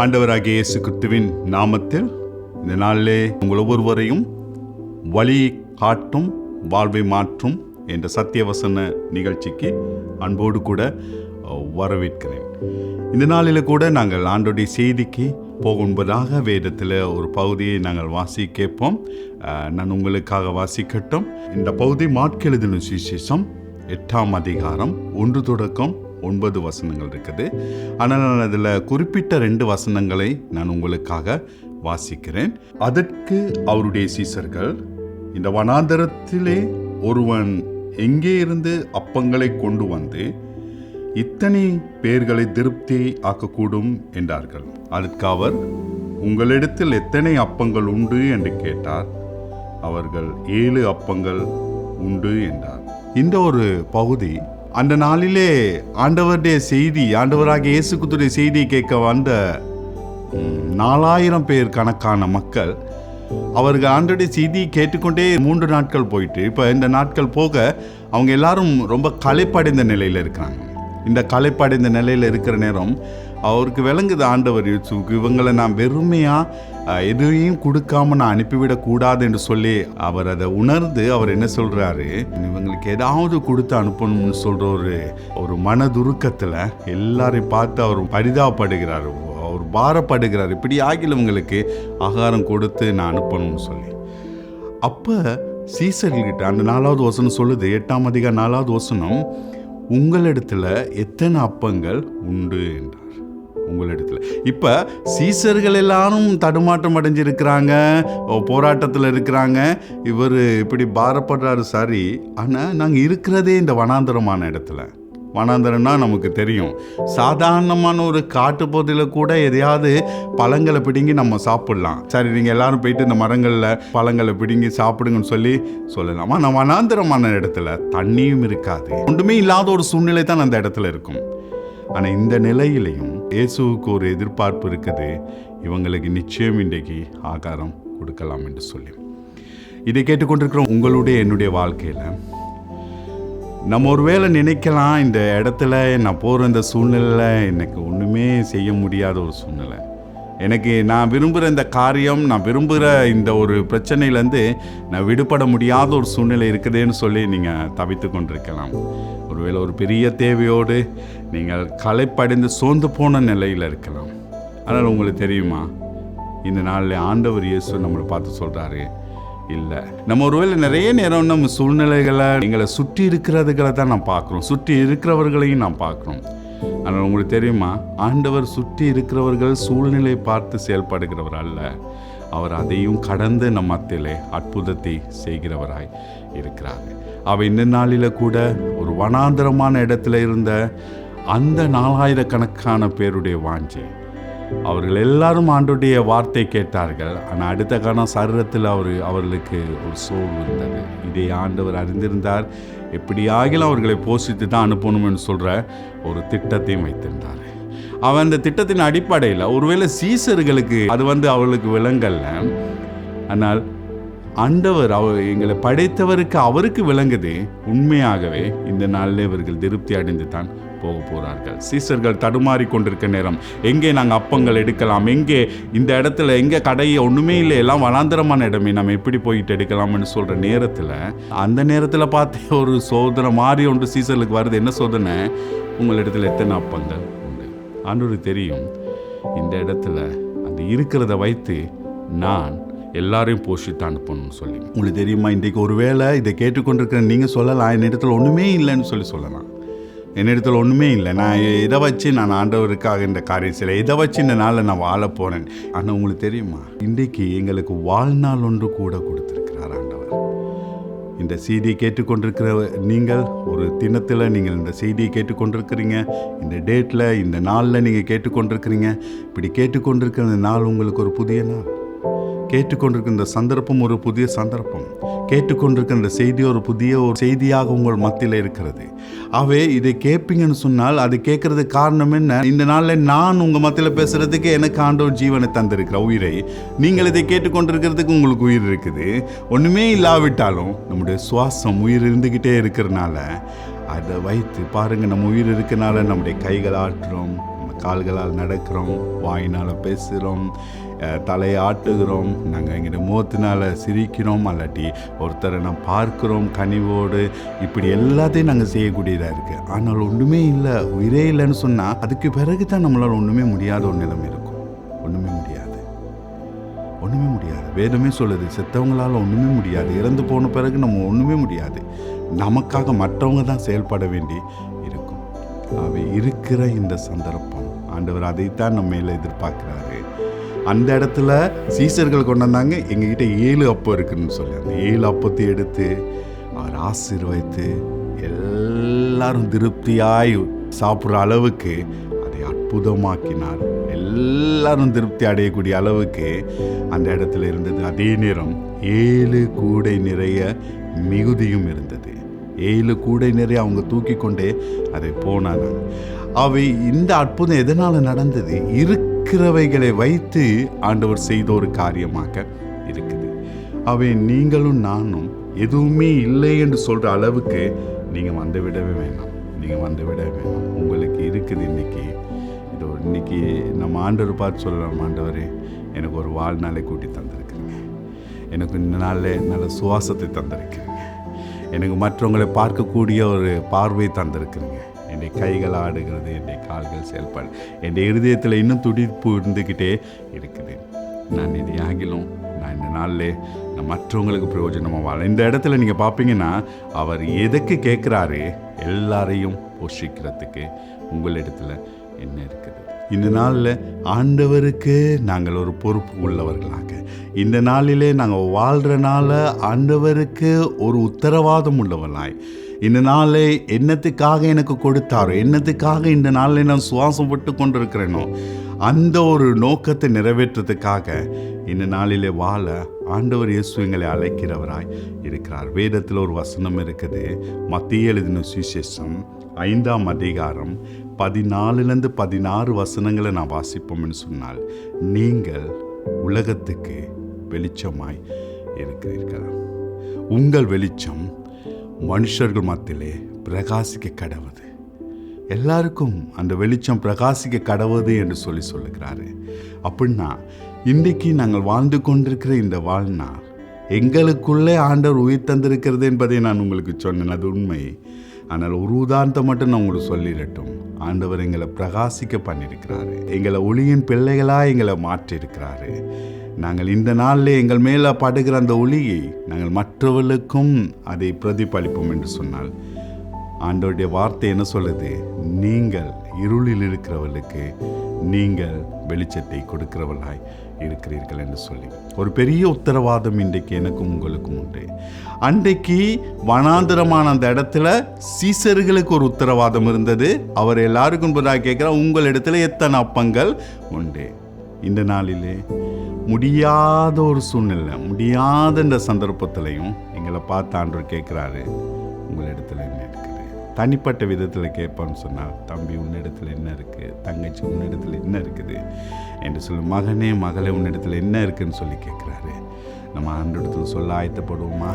ஆண்டவராகிய இயேசு கிறிஸ்துவின் நாமத்தில் இந்த நாளிலே உங்கள் ஒவ்வொருவரையும் வழி காட்டும் வாழ்வை மாற்றும் என்ற சத்தியவசன நிகழ்ச்சிக்கு அன்போடு கூட வரவேற்கிறேன். இந்த நாளில் கூட நாங்கள் ஆண்டோடைய செய்திக்கு போகும்பதாக வேதத்தில் ஒரு பகுதியை நாங்கள் வாசி கேட்போம் நான் உங்களுக்காக வாசிக்கட்டும். இந்த பகுதி மாட்கெழுதின சுவிசேஷம் எட்டாம் அதிகாரம் ஒன்று தொடக்கம் ஒன்பது வசனங்கள் இருக்குது. ஆனால் நான் அதில் குறிப்பிட்ட ரெண்டு வசனங்களை நான் உங்களுக்காக வாசிக்கிறேன். அதற்கு அவருடைய சீசர்கள் இந்த வனாந்தரத்திலே ஒருவன் எங்கே இருந்து அப்பங்களை கொண்டு வந்து இத்தனை பேர்களை திருப்தி ஆக்கக்கூடும்? என்றார்கள். அதற்கு அவர் உங்களிடத்தில் எத்தனை அப்பங்கள் உண்டு? என்று கேட்டார். அவர்கள் ஏழு அப்பங்கள் உண்டு என்றார். இந்த ஒரு பகுதி அந்த நாளிலே ஆண்டவருடைய செய்தி ஆண்டவராக இயேசு குத்துடைய செய்தியை கேட்க வந்த நாலாயிரம் பேர் கணக்கான மக்கள் அவர்கள் ஆண்டோடைய செய்தியை கேட்டுக்கொண்டே மூன்று நாட்கள் போயிட்டு இப்போ இந்த நாட்கள் போக அவங்க எல்லாரும் ரொம்ப களைப்படைந்த நிலையில் இருக்கிறாங்க. இந்த களைப்படைந்த நிலையில் இருக்கிற நேரம் அவருக்கு விளங்குது ஆண்டவர் இயேசுவுக்கு இவங்களை நான் வெறுமையாக எதையும் கொடுக்காம நான் அனுப்பிவிடக்கூடாது என்று சொல்லி அவர் அதை உணர்ந்து அவர் என்ன சொல்கிறாரு இவங்களுக்கு ஏதாவது கொடுத்து அனுப்பணும்னு சொல்கிற ஒரு ஒரு மனதுருக்கத்தில் எல்லாரையும் பார்த்து அவர் பரிதாபப்படுகிறார். அவர் பாரப்படுகிறார். இப்படி ஆகிலவங்களுக்கு ஆகாரம் கொடுத்து நான் அனுப்பணும்னு சொல்லி. அப்போ சீசர்கள்கிட்ட அந்த நாலாவது வசனம் சொல்லுது எட்டாம் அதிகார நாலாவது வசனம் உங்களிடத்தில் எத்தனை அப்பங்கள் உண்டு என்றார். உங்களிடத்தில். இப்போ சீசர்கள் எல்லாரும் தடுமாற்றம் அடைஞ்சிருக்கிறாங்க போராட்டத்தில் இருக்கிறாங்க. இவர் இப்படி பாரப்படுறாரு சரி. ஆனால் நாங்கள் இருக்கிறதே இந்த வனாந்தரமான இடத்துல. வனாந்தரம்னா நமக்கு தெரியும். சாதாரணமான ஒரு காட்டு பகுதியில் கூட எதையாவது பழங்களை பிடுங்கி நம்ம சாப்பிடலாம். சரி நீங்கள் எல்லாரும் போயிட்டு இந்த மரங்களில் பழங்களை பிடுங்கி சாப்பிடுங்கன்னு சொல்லி சொல்லலாம். ஆனால் வனாந்தரமான இடத்துல தண்ணியும் இருக்காது. ஒன்றுமே இல்லாத ஒரு சூழ்நிலை தான் அந்த இடத்துல இருக்கும். ஆனால் இந்த நிலையிலையும் இயேசுவுக்கு ஒரு எதிர்பார்ப்பு இருக்குது. இவங்களுக்கு நிச்சயம் இன்றைக்கு ஆகாரம் கொடுக்கலாம் என்று சொல்லி. இதை கேட்டுக்கொண்டிருக்கிற உங்களுடைய என்னுடைய வாழ்க்கையில் நம்ம ஒருவேளை நினைக்கலாம் இந்த இடத்துல நான் போகிற இந்த சூழ்நிலையில் எனக்கு ஒன்றுமே செய்ய முடியாத ஒரு சூழ்நிலை. எனக்கு நான் விரும்புகிற இந்த காரியம் நான் விரும்புகிற இந்த ஒரு பிரச்சனையிலேருந்து நான் விடுபட முடியாத ஒரு சூழ்நிலை இருக்குதுன்னு சொல்லி நீங்கள் தவித்து கொண்டிருக்கலாம். ஒருவேளை ஒரு பெரிய தேவையோடு நீங்கள் களைப்படைந்து சோர்ந்து போன நிலையில் இருக்கலாம். ஆனால் உங்களுக்கு தெரியுமா? இந்த நாளில் ஆண்டவர் இயேசு நம்மளை பார்த்து சொல்கிறாரு இல்லை. நம்ம ஒருவேளை நிறைய நேரம் நம்ம சூழ்நிலைகளை எங்களை சுற்றி இருக்கிறதுகளை தான் நான் பார்க்குறோம். சுற்றி இருக்கிறவர்களையும் நான் பார்க்குறோம். ஆனால் உங்களுக்கு தெரியுமா? ஆண்டவர் சுற்றி இருக்கிறவர்கள் சூழ்நிலை பார்த்து செயல்படுகிறவர் அல்ல. அவர் அதையும் கடந்து நம் மத்தியிலே அற்புதத்தை செய்கிறவராய் இருக்கிறார். அவ இந்த நாளில் கூட ஒரு வனாந்தரமான இடத்துல இருந்த அந்த நாலாயிரக்கணக்கான பேருடைய வாஞ்சை அவர்கள் எல்லாரும் ஆண்டுடைய வார்த்தை கேட்டார்கள். ஆனால் அடுத்த காலம் சரீரத்தில் அவர் அவர்களுக்கு ஒரு சோர்வு இருந்தது. இதை ஆண்டவர் அறிந்திருந்தார். எப்படியாகிலும் அவர்களை போஷித்து தான் அனுப்பணும்னு சொல்கிற ஒரு திட்டத்தையும் வைத்திருந்தார். அவன் அந்த திட்டத்தின் அடிப்படையில் ஒருவேளை சீசர்களுக்கு அது வந்து அவர்களுக்கு விளங்கல்ல ஆனால் ஆண்டவர் அவர் எங்களை படைத்தவருக்கு அவருக்கு விளங்குது. உண்மையாகவே இந்த நாளில் இவர்கள் திருப்தி அடைந்து தான் போக போகிறார்கள் சீசர்கள் தடுமாறி கொண்டிருக்க நேரம். எங்கே நாங்கள் அப்பங்கள் எடுக்கலாம்? எங்கே இந்த இடத்துல எங்கே கடையை ஒன்றுமே இல்லை. எல்லாம் வனாந்தரமான இடமே. நம்ம எப்படி போயிட்டு எடுக்கலாம்னு சொல்கிற நேரத்தில் அந்த நேரத்தில் பார்த்து ஒரு சோதனை மாறி ஒன்று சீசர்களுக்கு வருது. என்ன சோதனை? உங்களிடத்தில் எத்தனை அப்பங்கள் உண்டு? ஆண்டோருக்கு தெரியும். இந்த இடத்துல அந்த இருக்கிறத வைத்து நான் எல்லாரையும் போஷித்து அனுப்பணும்னு சொல்லி. உங்களுக்கு தெரியுமா இன்றைக்கு ஒருவேளை இதை கேட்டுக்கொண்டிருக்கிற நீங்கள் சொல்லலாம் என் ஒன்றுமே இல்லைன்னு சொல்லி சொல்லலாம். என் ஒன்றுமே இல்லை. நான் இதை வச்சு நான் ஆண்டவருக்காக இந்த காரியம் செய்யலை இதை வச்சு இந்த நாளில் நான் வாழ போனேன் ஆனால் உங்களுக்கு தெரியுமா இன்றைக்கு எங்களுக்கு வாழ்நாள் ஒன்று கூட கொடுத்துருக்கிறார் ஆண்டவர். இந்த செய்தியை கேட்டுக்கொண்டிருக்கிற நீங்கள் ஒரு தினத்தில் நீங்கள் இந்த செய்தியை கேட்டுக்கொண்டிருக்கிறீங்க இந்த டேட்டில் இந்த நாளில் நீங்கள் கேட்டுக்கொண்டிருக்கிறீங்க இப்படி கேட்டுக்கொண்டிருக்கிற இந்த நாள் உங்களுக்கு ஒரு புதிய நாள். கேட்டுக்கொண்டிருக்கின்ற இந்த சந்தர்ப்பம் ஒரு புதிய சந்தர்ப்பம். கேட்டுக்கொண்டிருக்கின்ற இந்த செய்தி ஒரு புதிய ஒரு செய்தியாக உங்கள் மத்தியில் இருக்கிறது. ஆகவே இதை கேட்பீங்கன்னு சொன்னால் அது கேட்கறது காரணம் என்ன? இந்த நாளில் நான் உங்கள் மத்தியில் பேசுகிறதுக்கு எனக்கு ஆண்டவர் ஜீவனை தந்திருக்கிற உயிரை. நீங்கள் இதை கேட்டுக்கொண்டிருக்கிறதுக்கு உங்களுக்கு உயிர் இருக்குது. ஒன்றுமே இல்லாவிட்டாலும் நம்முடைய சுவாசம் உயிர் இருந்துக்கிட்டே இருக்கிறனால அதை வைத்து பாருங்கள் நம்ம உயிர் இருக்கனால நம்முடைய கைகள் ஆட்டுறோம் நம்ம கால்களால் நடக்கிறோம் வாயினால் பேசுகிறோம் தலையாட்டுகிறோம். தலையை ஆட்டுகிறோம் நாங்கள் எங்கிட்ட முகத்தினால் சிரிக்கிறோம் அல்லாட்டி ஒருத்தரை நான் பார்க்குறோம் கனிவோடு. இப்படி எல்லாத்தையும் நாங்கள் செய்யக்கூடியதாக இருக்குது ஆனால் ஒன்றுமே இல்லை உயிரே இல்லைன்னு சொன்னால் அதுக்கு பிறகு தான் நம்மளால் ஒன்றுமே முடியாத ஒரு நிலைமை இருக்கும். ஒன்றுமே முடியாது. ஒன்றுமே முடியாது. வேதமே சொல்லுது செத்தவங்களால் ஒன்றுமே முடியாது. இறந்து போன பிறகு நம்ம ஒன்றுமே முடியாது. நமக்காக மற்றவங்க தான் செயல்பட வேண்டி இருக்கும். அவை இருக்கிற இந்த சந்தர்ப்பம் ஆண்டவர் அதைத்தான் நம்ம மேலே எதிர்பார்க்குறாரு. அந்த இடத்துல சீசர்கள் கொண்டு வந்தாங்க. எங்ககிட்ட ஏழு அப்பம் இருக்குன்னு சொல்லி. அந்த ஏழு அப்பத்தை எடுத்து அவர் ஆசீர்வதித்து எல்லாரும் திருப்தியாய் சாப்பிட்ற அளவுக்கு அதை அற்புதமாக்கினார். எல்லாரும் திருப்தி அடையக்கூடிய அளவுக்கு அந்த இடத்துல இருந்தது. அதே நேரம் ஏழு கூடை நிறைய மிகுதியும் இருந்தது. ஏழு கூடை நிறைய அவங்க தூக்கி கொண்டே அதை போனாங்க. அவை இந்த அற்புதம் எதனால் நடந்தது? இருக்கிறவைகளை வைத்து ஆண்டவர் செய்த ஒரு காரியமாக இருக்குது. அவை நீங்களும் நானும் எதுவுமே இல்லை என்று சொல்கிற அளவுக்கு நீங்கள் வந்து விடவே வேணாம் நீங்கள் வந்து விடவே வேணாம் உங்களுக்கு இருக்குது இன்றைக்கி இதோ இன்னைக்கு நம்ம ஆண்டவர் பார்த்து சொல்லலாம் ஆண்டவர் எனக்கு ஒரு வாழ்நாளை கூட்டி தந்திருக்கிறீங்க. எனக்கு இந்த நாளில் நல்ல சுவாசத்தை தந்திருக்கிறீங்க. எனக்கு மற்றவங்களை பார்க்கக்கூடிய ஒரு பார்வை தந்திருக்கிறீங்க. என்னுடைய கைகள் ஆடுகிறது என்னுடைய கால்கள் செயல்பாடு என்னுடைய இருதயத்தில் இன்னும் துடிப்பு இருந்துக்கிட்டே இருக்குது. நான் இதை ஆகிலும் நான் இந்த நாளில் நான் மற்றவங்களுக்கு பிரயோஜனமாக வாழ இந்த இடத்துல நீங்கள் பார்ப்பீங்கன்னா அவர் எதுக்கு கேட்குறாரு எல்லாரையும் போஷிக்கிறதுக்கு உங்களிடத்துல என்ன இருக்குது? இந்த நாளில் ஆண்டவருக்கு நாங்கள் ஒரு பொறுப்பு உள்ளவர்களாக. இந்த நாளிலே நாங்கள் வாழ்கிறனால ஆண்டவருக்கு ஒரு உத்தரவாதம் உள்ளவர்களாய். இந்த நாளை என்னத்துக்காக எனக்கு கொடுத்தாரோ என்னத்துக்காக இந்த நாளில் நான் சுவாசம் விட்டு கொண்டிருக்கிறேனோ அந்த ஒரு நோக்கத்தை நிறைவேற்றத்துக்காக இந்த நாளிலே வாழ ஆண்டவர் இயேசு எங்களை அழைக்கிறவராய் இருக்கிறார். வேதத்தில் ஒரு வசனம் இருக்குது. மத்திய எழுதின சுவிசேஷம் ஐந்தாம் அதிகாரம் பதினாலுலேருந்து பதினாறு வசனங்களை நான் வாசிப்போம்னு சொன்னால் நீங்கள் உலகத்துக்கு வெளிச்சமாய் இருக்கிறீர்கள்? உங்கள் வெளிச்சம் மனுஷர்கள் மத்தியிலே பிரகாசிக்க கடவுது. எல்லாருக்கும் அந்த வெளிச்சம் பிரகாசிக்க கடவுது என்று சொல்லி சொல்லுகிறாரு. அப்படின்னா இன்றைக்கு நாங்கள் வாழ்ந்து கொண்டிருக்கிற இந்த வாழ்நாள் எங்களுக்குள்ளே ஆண்டவர் உயிர் தந்திருக்கிறது என்பதை நான் உங்களுக்கு சொன்னேன் அது உண்மை. ஆனால் ஒரு உதாரணத்தை மட்டும் நான் உங்களுக்கு சொல்லிடட்டும் ஆண்டவர் எங்களை பிரகாசிக்க பண்ணியிருக்கிறாரு. எங்களை ஒளியின் பிள்ளைகளாக எங்களை மாற்றியிருக்கிறாரு. நாங்கள் இந்த நாளில் எங்கள் மேலே படுகிற அந்த ஒளியை நாங்கள் மற்றவர்களுக்கும் அதை பிரதிபலிப்போம் என்று சொன்னால் ஆண்டோடைய வார்த்தை என்ன சொல்லுது? நீங்கள் இருளில் இருக்கிறவர்களுக்கு நீங்கள் வெளிச்சத்தை கொடுக்கிறவர்களாய் இருக்கிறீர்கள் என்று சொல்லி. ஒரு பெரிய உத்தரவாதம் இன்றைக்கு எனக்கும் உங்களுக்கும் உண்டு. அன்றைக்கு வனாந்திரமான அந்த இடத்துல சீசர்களுக்கு ஒரு உத்தரவாதம் இருந்தது. அவர் எல்லாருக்கும் பதிலாக உங்கள் இடத்துல எத்தனை அப்பங்கள் உண்டு? இந்த நாளிலே முடியாத ஒரு சூழ்நிலை முடியாதன்ற சந்தர்ப்பத்திலையும் எங்களை பார்த்து ஆண்டவர் கேட்குறாரு உங்களிடத்துல என்ன இருக்குது? தனிப்பட்ட விதத்தில் கேட்பான்னு சொன்னால் தம்பி உன்னிடத்தில் என்ன இருக்குது தங்கச்சி உன்னிடத்தில் என்ன இருக்குது? என்று சொல்லி மகனே மகளே உன்னிடத்தில் என்ன இருக்குதுன்னு சொல்லி கேட்குறாரு. நம்ம ஆண்டோடத்தில் சொல்ல ஆயத்தப்படுவோமா?